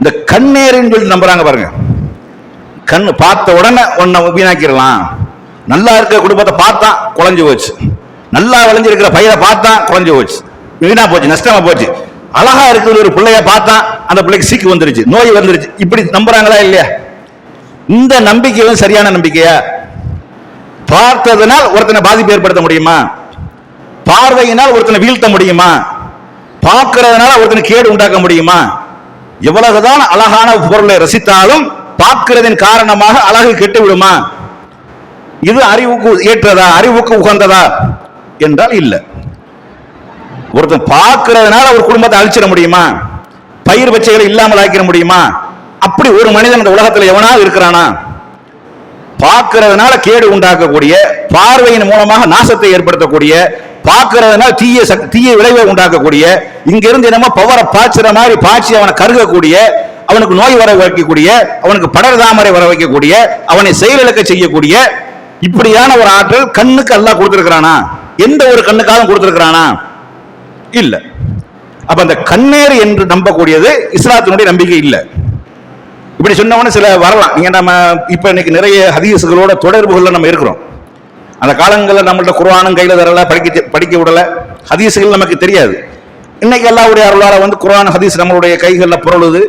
இந்த கண்ணேருன்னு சொல்லி நம்புறாங்க பாருங்க. கண்ணு பார்த்த உடனே உன்னை வீணாக்கிடலாம். நல்லா இருக்க குடும்பத்தை பார்த்தா குழஞ்சு போச்சு. நல்லா விளைஞ்சிருக்கிற பையனை பார்த்தா குழஞ்சு போச்சு. வீணா போச்சு நஷ்டமா போச்சு. அழகா இருக்கிற ஒரு பிள்ளைய பார்த்தா அந்த பிள்ளைக்கு சீக்கு வந்துருச்சு நோய் வந்துருச்சு. இப்படி நம்புறாங்களா இல்லையா? இந்த நம்பிக்கையும் சரியான நம்பிக்கையா? பார்த்ததுனால் ஒருத்தனை பாதிப்பு ஏற்படுத்த முடியுமா? பார்வையினால் ஒருத்தனை வீழ்த்த முடியுமா? பார்க்கறதுனால ஒருத்தனை கேடு உண்டாக்க முடியுமா? எவ்வளவுதான் அழகான பொருளை ரசித்தாலும் பார்க்கிறதின் காரணமாக அழகு கெட்டு விடுமா இது அறிவுக்கு ஏற்றதா? அறிவுக்கு உகந்ததா? என்றால் இல்லை. ஒருத்தன் பார்க்கிறதுனால ஒரு குடும்பத்தை அழிச்சிட முடியுமா? பயிர் பச்சைகளை இல்லாமல் ஆக்கிட முடியுமா? அப்படி ஒரு மனிதன் இந்த உலகத்தில் எவனா இருக்கிறானா? பார்க்கறதுனால கேடு உண்டாக்கக்கூடிய பார்வையின் மூலமாக நாசத்தை ஏற்படுத்தக்கூடிய பார்க்கறதுனால தீய தீய விளைவை உண்டாக்கக்கூடிய இங்கிருந்து என்னமோ பவரை பாய்ச்சுற மாதிரி பாய்ச்சி அவனை கருகக்கூடிய அவனுக்கு நோய் வர வைக்கக்கூடிய அவனுக்கு படர் தாமரை வர வைக்கக்கூடிய அவனை செயலிழக்க செய்யக்கூடிய இப்படியான ஒரு ஆற்றல் கண்ணுக்கு அல்லாஹ் கொடுத்திருக்கிறானா? எந்த ஒரு கண்ணுக்காகவும் கொடுத்திருக்கிறானா? இல்ல. அப்ப அந்த கண்ணேறு என்று நம்பக்கூடியது இஸ்லாத்தினுடைய நம்பிக்கை இல்லை. இப்படி சொன்னவொடனே சில வரலாம். நீங்க நம்ம இப்ப இன்னைக்கு நிறைய ஹதீஸுகளோட தொடர்புகள்ல நம்ம இருக்கிறோம். அந்த காலங்களில் நம்மள்ட்ட குரானும் கையில தரல படிக்க படிக்க விடல. ஹதீஸுகள் நமக்கு தெரியாது. இன்னைக்கு அல்லாவுடைய அருளால வந்து குரான் ஹதீஸ் நம்மளுடைய கைகளில் புரளுது.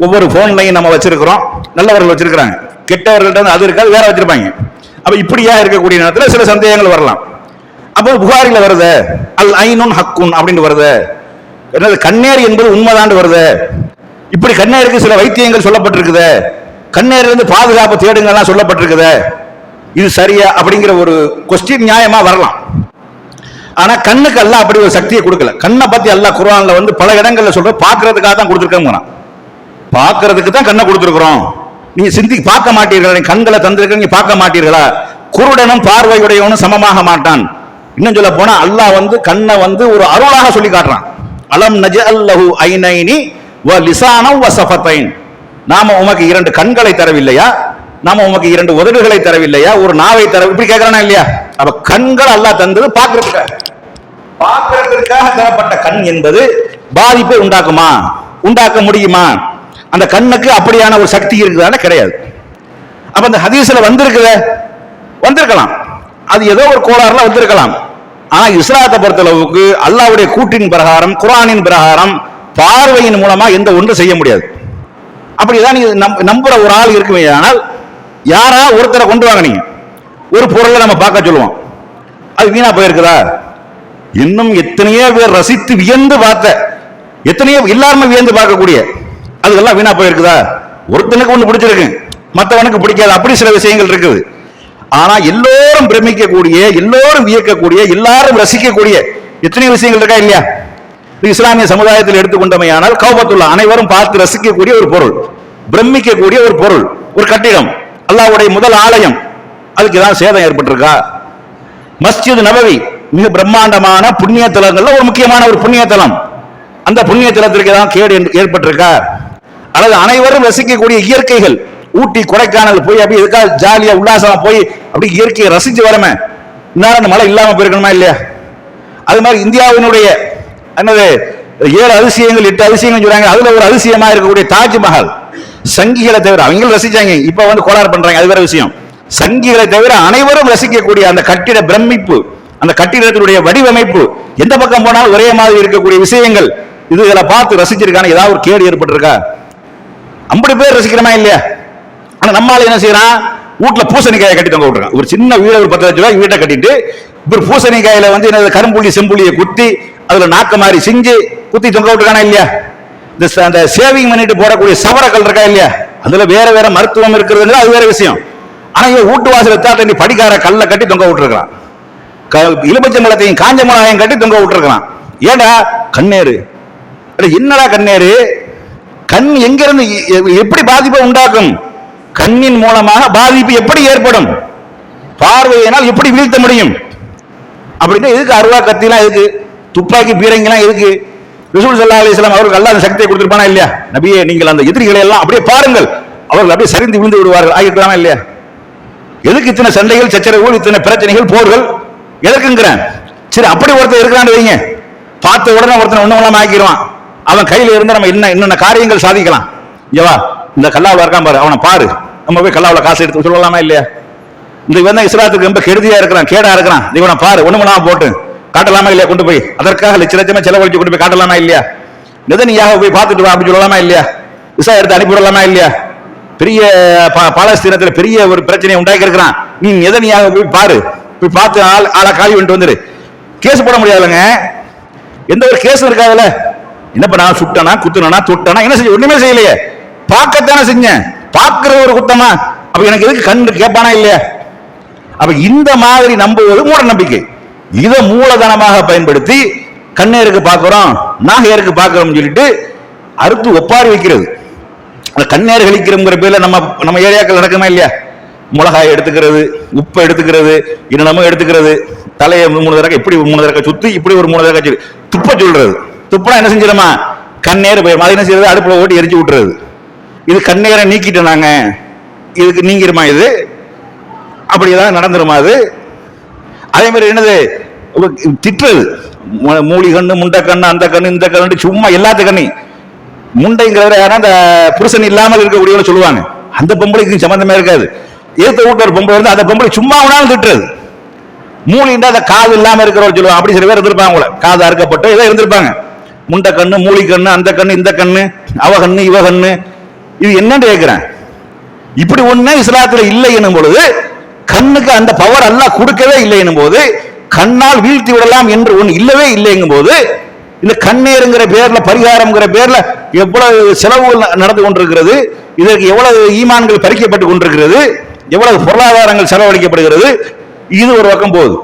ஒவ்வொரு ஃபோன்லையும் நம்ம வச்சிருக்கிறோம். நல்லவர்கள் வச்சிருக்கிறாங்க. கெட்டவர்கள்ட்ட வந்து அது இருக்காது வேற வச்சிருப்பாங்க. அப்ப இப்படியா இருக்கக்கூடிய நேரத்தில் சில சந்தேகங்கள் வரலாம். அப்போ புகாரில வருது அல் ஐனுன் ஹக்குன் அப்படின்னு வருது. என்னது கண்ணேர் என்பது உண்மைதாண்டு வருது. இப்படி கண்ணேருக்கு சில வைத்தியங்கள் சொல்லப்பட்டிருக்குது. கண்ணேர்லேருந்து பாதுகாப்பு தேடுங்கள்லாம் சொல்லப்பட்டிருக்குது. இது சரியா அப்படிங்கிற ஒரு கொஸ்டின் நியாயமா வரலாம். ஆனா கண்ணுக்கு எல்லாம் அப்படி ஒரு சக்தியை கொடுக்கல. கண்ணை பத்தி அல்லாஹ் குரானில் வந்து பல இடங்கள்ல சொல்ற பார்க்கறதுக்காக தான் கொடுத்துருக்கோம் பார்க்கறதுக்கு தான் கண்ணை கொடுத்துருக்குறோம். நீங்க சிந்தி பார்க்க மாட்டீர்களா? நீங்க கண்களை தந்திருக்கீங்க பார்க்க மாட்டீர்களா? குருடனும் பார்வையுடையவனும் சமமாக மாட்டான். இன்னும் சொல்ல போனா அல்லாஹ் வந்து கண்ணை வந்து ஒரு அருளாக சொல்லி காட்டுறான். அலம் நஜ அல்லஹு ஐநைனி வ லிசானம் வ நாம உமக்கு இரண்டு கண்களை தரவில்லையா? நாம உமக்கு இரண்டு உதடுகளை தரவில்லையா? ஒரு நாவை தர இப்படி கேட்கிறானா இல்லையா? அப்ப கண்கள் அல்லாஹ் தந்தது பார்க்கறதுக்காக பார்க்கறதுக்காக தரப்பட்ட கண் என்பது பாதிப்பை உண்டாக்குமா? உண்டாக்க முடியுமா? அந்த கண்ணுக்கு அப்படியான ஒரு சக்தி இருக்குதான கிடையாது. அப்ப அந்த ஹதீஸ்ல வந்திருக்குதே? வந்திருக்கலாம். அது ஏதோ ஒரு கோளாறுல வந்திருக்கலாம். ஆனா இஸ்லாத்தை பொறுத்தளவுக்கு அல்லாவுடைய கூட்டின் பிரகாரம் குரானின் பிரகாரம் பார்வையின் மூலமா எந்த ஒன்றும் செய்ய முடியாது. அப்படிதான் நீங்க நம்புற ஒரு ஆள் இருக்குமே ஆனால் யாரா ஒருத்தரை கொண்டு வாங்க நீங்க? ஒரு பொருளை நம்ம பார்க்க சொல்லுவோம். அது வீணா போயிருக்குதா? இன்னும் எத்தனையோ பேர் ரசித்து வியந்து பார்த்த எத்தனையோ எல்லாருமே வியந்து பார்க்கக்கூடிய அதுக்கெல்லாம் வீணா போயிருக்குதா? ஒருத்தனுக்கு ஒன்று பிடிச்சிருக்கு மற்றவனுக்கு பிடிக்காது. அப்படி சில விஷயங்கள் இருக்குது. ஆனா எல்லோரும் பிரமிக்கக்கூடிய எல்லோரும் வியக்கக்கூடிய எல்லாரும் ரசிக்கக்கூடிய எத்தனையோ விஷயங்கள் இருக்கா இல்லையா? இஸ்லாமிய சமுதாயத்தில் எடுத்துக்கொண்டமையானால் கௌபத்துல்லா அனைவரும் பார்த்து ரசிக்கக்கூடிய ஒரு பொருள் பிரமிக்கக்கூடிய ஒரு பொருள் ஒரு கட்டிடம். அல்லாவுடைய முதல் ஆலயம். அதுக்கு ஏதாவது சேதம் ஏற்பட்டிருக்கா? மஸ்ஜித் நபவி மிக பிரம்மாண்டமான புண்ணிய தலங்கள்ல ஒரு முக்கியமான ஒரு புண்ணிய தலம் அந்த புண்ணிய தலத்திற்கு ஏதாவது கேடு ஏற்பட்டிருக்கா? அல்லது அனைவரும் ரசிக்கக்கூடிய இயற்கைகள் ஊட்டி கொடைக்கானல் போய் அப்படியே எதுக்காக ஜாலியா உல்லாசமா போய் அப்படி இயற்கையை ரசிச்சு வரமே இந்நேரம் அந்த மழை இல்லாம போயிருக்கணுமா இல்லையா? அது மாதிரி இந்தியாவினுடைய என்னது? ஏழு அதிசயங்கள் எட்டு அதிசயங்கள் சொல்றாங்க. அதுல ஒரு அதிசயமா இருக்கக்கூடிய தாஜ்மஹால். சங்கிகளை தவிர அவங்களும் ரசிச்சாங்க. இப்ப வந்து கோளாறு பண்றாங்க. அது வேற விஷயம். சங்கிகளை தவிர அனைவரும் ரசிக்கக்கூடிய அந்த கட்டிட பிரமிப்பு அந்த கட்டிடத்தினுடைய வடிவமைப்பு எந்த பக்கம் போனாலும் ஒரே மாதிரி இருக்கக்கூடிய விஷயங்கள் இதுகளை பார்த்து ரசிச்சிருக்கான ஏதாவது ஒரு கேடு ஏற்பட்டிருக்கா? ஐம்பது பேர் ரசிக்கிறமா இல்லையா? ஆனா நம்மளால என்ன செய்யறான்? வீட்டுல பூசணிக்காயை கட்டி தொங்க விட்டுருக்கான் ஒரு சின்ன வீட ஒரு பத்து லட்ச ரூபாய் வீட்டை கட்டிட்டு இப்போ பூசணிக்காயில் பூசணிக்காயில வந்து என்னது கரும்புள்ளி செம்புள்ளியை குத்தி அதுல நாக்கு மாதிரி செஞ்சு குத்தி தொங்க விட்டுருக்கானா இல்லையா? இந்த அந்த சேவிங் பண்ணிட்டு போடக்கூடிய சவரக்கல் இருக்கா இல்லையா? அதுல வேற வேற மருத்துவம் இருக்கிறதுங்கிறது அது வேற விஷயம். ஆனா இவன் வீட்டு வாசல தாட்டி படிக்கார கல்லை கட்டி தொங்க விட்டுருக்கான் இலுப்பச்சம்பழத்தையும் காஞ்ச மிளகாயும் கட்டி தொங்க விட்டுருக்கான் ஏடா கண்ணேரு அட என்னடா கண்ணேரு கண் எங்கிருந்து எ- எப்படி பாதிப்பை உண்டாக்கும்? கண்ணின் மூலமாக பாதிப்பு எப்படி ஏற்படும்? பார்வையினால் எப்படி வீழ்த்த முடியும்? அப்படின்னா எதுக்கு அருவா கத்திலாம் எதுக்கு? துப்பாக்கி பீரங்கிலாம் எதுக்கு? ரிசூல் சல்லா அலைஹி வஸல்லம் அவர்கள் அல்லாஹ் அந்த சக்தியை கொடுத்துருப்பானா இல்லையா? நபியே நீங்கள் அந்த எதிரிகளை எல்லாம் அப்படியே பாருங்கள். அவர்கள் அப்படியே சரிந்து விழுந்து விடுவார்கள். ஆகிருக்கலாமா இல்லையா? எதுக்கு இத்தனை சண்டைகள் சச்சரவுகள் இத்தனை பிரச்சனைகள் போர்கள்? எதுக்குங்கிறேன் சரி அப்படி ஒருத்தர் இருக்கிறான்னு வைங்க. பார்த்த உடனே ஒருத்தனை ஒண்ணு ஒண்ணாம ஆக்கிடுவான். அவன் கையில இருந்து நம்ம என்ன என்னென்ன காரியங்கள் சாதிக்கலாம். இங்கவா இந்த கல்லாவில் இருக்கான் பாரு. அவனை பாரு. நம்ம போய் கல்லாவில் காசு எடுத்து சொல்லலாமா இல்லையா? இந்த இவன் தான் இஸ்லாத்துக்கு ரொம்ப கெடுதியா இருக்கிறான் கேடா இருக்கிறான். இவனை பாரு ஒண்ணு நான் போட்டு. காட்டலாமா இல்லையா? கொண்டு போய். அதற்காக லட்ச லட்சமா செலவழிச்சு கொண்டு போய் காட்டலாமா இல்லையா? நிதனியாக போய் பார்த்துட்டு வா அப்படின்னு சொல்லலாமா இல்லையா? விசா எடுத்து அனுப்பி விடலாமா இல்லையா? பெரிய பா- பெரிய ஒரு பிரச்சனையை உண்டாக்கி இருக்கிறான். நீ நிதனியாக போய் பாரு. போய் பார்த்து ஆள் ஆளா காலி வந்துட்டு வந்துரு. கேஸ் போட முடியாதுங்க எந்த ஒரு கேஸும் இருக்காதுல்ல என்ன பண்ணா? சுட்டனா குத்துனா தொட்டனா என்ன செய்ய ஒண்ணுமே செய்யலையே. பார்க்கத்தானே செஞ்சேன். பார்க்கிற ஒரு குத்தமா? அப்ப எனக்கு எதுக்கு கண்ணு கேட்பானா இல்லையா? அப்ப இந்த மாதிரி நம்புவது மூட நம்பிக்கை இதை மூலதனமாக பயன்படுத்தி கண்ணேருக்கு பார்க்கிறோம் நாகையருக்கு பார்க்கிறோம் சொல்லிட்டு அறுத்து ஒப்பாரி வைக்கிறது. அந்த கண்ணேர் கழிக்கிறோங்கிற பேர்ல நம்ம நம்ம ஏரியாக்கள் நடக்குமா இல்லையா? மிளகாய் எடுத்துக்கிறது உப்பை எடுத்துக்கிறது இன்னமும் எடுத்துக்கிறது. தலையை மூணு தடவை இப்படி மூணு தடவை சுத்தி இப்படி ஒரு மூணு தடவை துப்ப சொல்றது. துப்பனா என்ன செஞ்சிடமா கண்ணேர் போயிடும் அது என்ன செய்யறது? அடுப்புல ஓட்டி எரிஞ்சு விட்டுறது. இது கண்ணேரை நீக்கிட்டு நாங்க. இதுக்கு நீங்கிருமா இது? அப்படி ஏதாவது நடந்துருமா அது? அதே மாதிரி என்னது திட்டுறது மூலி கண்ணு முண்டை கண்ணு அந்த கண்ணு இந்த கண்ணு சும்மா எல்லாத்து கண்ணி முண்டைங்கிறவரை யாரா அந்த புருஷன் இல்லாமல் இருக்கக்கூடியவங்க சொல்லுவாங்க. அந்த பொம்பளைக்கு சம்மந்தமே இருக்காது. ஏத்த வீட்டுல ஒரு பொம்பளை இருந்து அந்த பொம்பளை சும்மா வேணாலும் திட்டுறது. மூலின்றா அந்த காது இல்லாமல் இருக்கிறவங்க சொல்லுவாங்க. அப்படி சில பேர் இருந்திருப்பாங்க அவங்கள காது அறுக்கப்பட்டு ஏதோ இருந்திருப்பாங்க. முண்டை கண்ணு மூலி கண்ணு அந்த கண்ணு இந்த கண்ணு அவ கண்ணு இவ கண்ணு. இது என்னன்னு கேட்கிறேன் இப்படி ஒண்ணு இஸ்லாத்துல இல்லை எனும் பொழுது கண்ணுக்கு அந்த பவர் எல்லாம் கொடுக்கவே இல்லை போது கண்ணால் வீழ்த்தி விடலாம் என்று ஒன்று இல்லவே இல்லைங்கும் போது இந்த கண்ணீருங்கிற பேர்ல பரிகாரம்ங்கிற பேர்ல எவ்வளவு செலவுகள் ந- நடந்து கொண்டிருக்கிறது இதற்கு எவ்வளவு ஈமான்கள் பறிக்கப்பட்டு கொண்டிருக்கிறது எவ்வளவு பொருளாதாரங்கள் செலவழிக்கப்படுகிறது இது ஒரு பக்கம் போகுது.